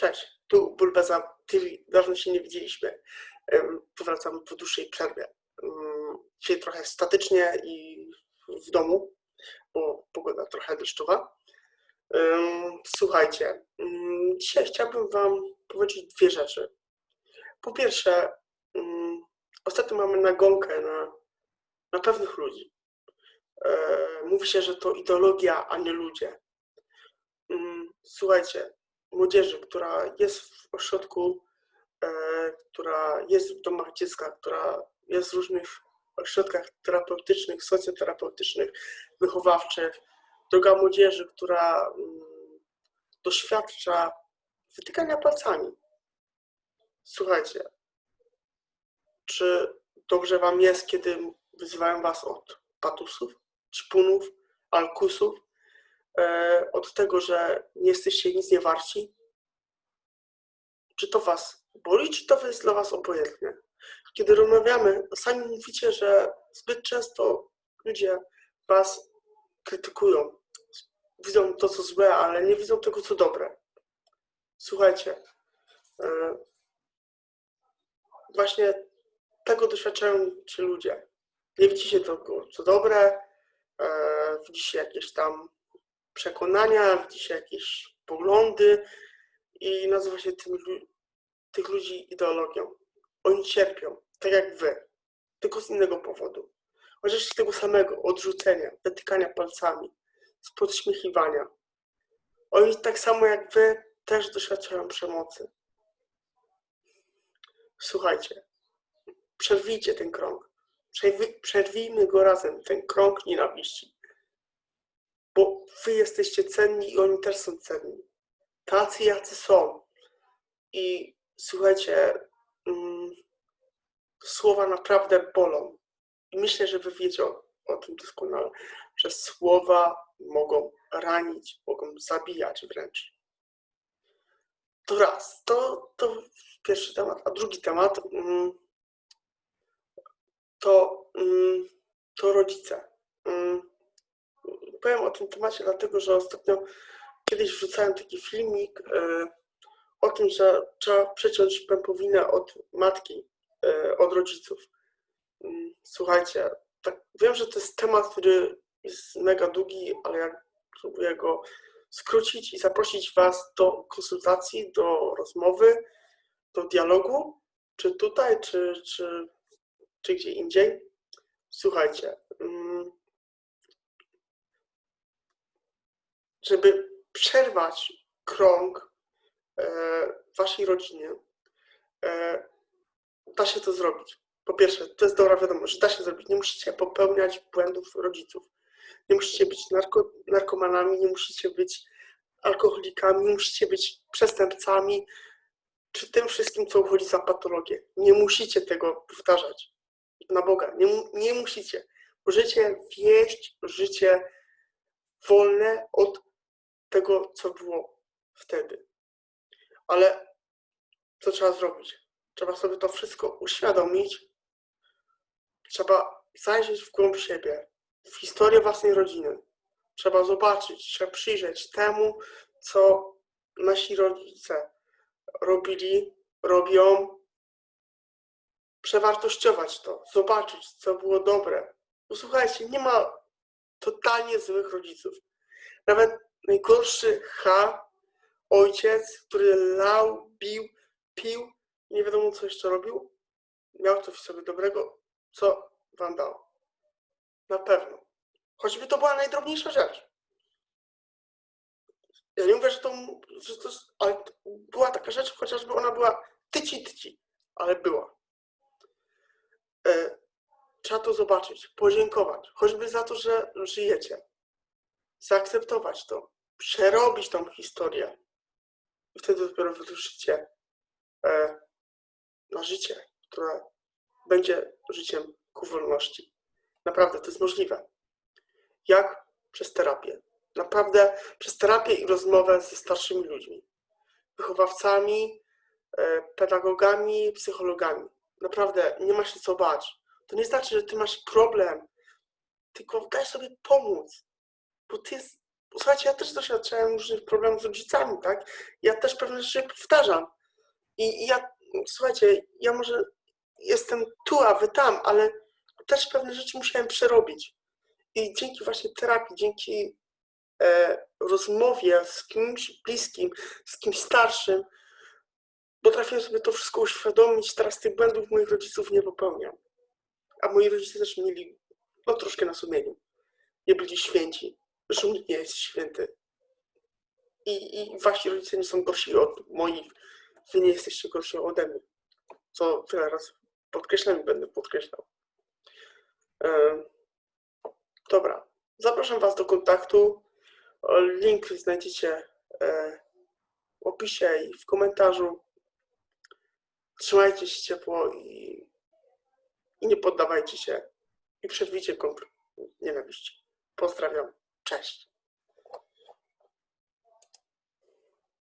Cześć, tu Bulbeza TV. Dawno się nie widzieliśmy. Powracam po dłuższej przerwie. Em, Dzisiaj trochę statycznie i w domu, bo pogoda trochę deszczowa. Słuchajcie, em, dzisiaj chciałbym Wam powiedzieć dwie rzeczy. Po pierwsze, em, ostatnio mamy nagonkę na, na pewnych ludzi. E, Mówi się, że to ideologia, a nie ludzie. Mm, Słuchajcie, młodzieży, która jest w ośrodku, e, która jest w domach dziecka, która jest w różnych ośrodkach terapeutycznych, socjoterapeutycznych, wychowawczych, droga młodzieży, która mm, doświadcza wytykania palcami. Słuchajcie, czy dobrze wam jest, kiedy wyzywają was od patusów, ćpunów, alkusów, od tego, że nie jesteście nic nie warci? Czy to was boli, czy to jest dla was obojętne? Kiedy rozmawiamy, sami mówicie, że zbyt często ludzie was krytykują. Widzą to, co złe, ale nie widzą tego, co dobre. Słuchajcie, e, właśnie tego doświadczają ci ludzie. Nie widzicie tego, co dobre, e, widzicie jakieś tam przekonania, widzicie jakieś poglądy i nazywa się tym, tych ludzi ideologią. Oni cierpią, tak jak wy, tylko z innego powodu. Chociaż z tego samego odrzucenia, wytykania palcami, z podśmiechiwania. Oni tak samo jak wy też doświadczają przemocy. Słuchajcie, przerwijcie ten krąg. Przerwi- Przerwijmy go razem, ten krąg nienawiści. Bo wy jesteście cenni i oni też są cenni. Tacy, jacy są. I słuchajcie, mm, słowa naprawdę bolą. I myślę, że wy wiecie o, o tym doskonale, że słowa mogą ranić, mogą zabijać wręcz. To raz, to, to pierwszy temat. A drugi temat mm, to, mm, to rodzice. Mm, Powiem o tym temacie dlatego, że ostatnio kiedyś wrzucałem taki filmik e, o tym, że trzeba przeciąć pępowinę od matki, e, od rodziców. Mm, Słuchajcie, tak, wiem, że to jest temat, który jest mega długi, ale ja próbuję go skrócić i zaprosić Was do konsultacji, do rozmowy, do dialogu, czy tutaj, czy, czy, czy gdzie indziej. Słuchajcie, mm, żeby przerwać krąg e, waszej rodziny, e, da się to zrobić. Po pierwsze, to jest dobra wiadomość, że da się zrobić. Nie musicie popełniać błędów rodziców. Nie musicie być narko, narkomanami, nie musicie być alkoholikami, nie musicie być przestępcami, czy tym wszystkim, co uchodzi za patologię. Nie musicie tego powtarzać. Na Boga, nie, nie musicie. Możecie wieść życie wolne od tego, co było wtedy. Ale co trzeba zrobić? Trzeba sobie to wszystko uświadomić. Trzeba zajrzeć w głąb siebie, w historię własnej rodziny. Trzeba zobaczyć, trzeba przyjrzeć temu, co nasi rodzice robili, robią. Przewartościować to, zobaczyć, co było dobre. Posłuchajcie, nie ma totalnie złych rodziców. Nawet najgorszy H, ojciec, który lał, bił, pił, nie wiadomo co jeszcze robił, miał coś w sobie dobrego, co wam dał. Na pewno. Choćby to była najdrobniejsza rzecz. Ja nie mówię, że to, że to ale była taka rzecz, chociażby ona była tyci, tyci, ale była. E, trzeba to zobaczyć, podziękować, choćby za to, że żyjecie. Zaakceptować to, przerobić tą historię. I wtedy dopiero wyruszycie e, na życie, które będzie życiem ku wolności. Naprawdę to jest możliwe. Jak? Przez terapię. Naprawdę przez terapię i rozmowę ze starszymi ludźmi, wychowawcami, e, pedagogami, psychologami. Naprawdę nie ma się co bać. To nie znaczy, że ty masz problem, tylko daj sobie pomóc, bo ty jest, słuchajcie, ja też doświadczałem różnych problemów z rodzicami, tak? Ja też pewne rzeczy powtarzam. I, i ja, słuchajcie, ja może jestem tu, a wy tam, ale też pewne rzeczy musiałem przerobić. I dzięki właśnie terapii, dzięki e, rozmowie z kimś bliskim, z kimś starszym, potrafiłem sobie to wszystko uświadomić. Teraz tych błędów moich rodziców nie popełniam. A moi rodzice też mieli no, troszkę na sumieniu. Nie byli święci. Zresztą nikt nie jest święty. I, I wasi rodzice nie są gorsi od moich. Wy nie jesteście gorsi ode mnie. Co tyle raz podkreślam i będę podkreślał. Dobra. Zapraszam Was do kontaktu. Link znajdziecie e, w opisie i w komentarzu. Trzymajcie się ciepło i, i nie poddawajcie się. I przerwijcie konflikt nienawiści. Pozdrawiam. Cześć.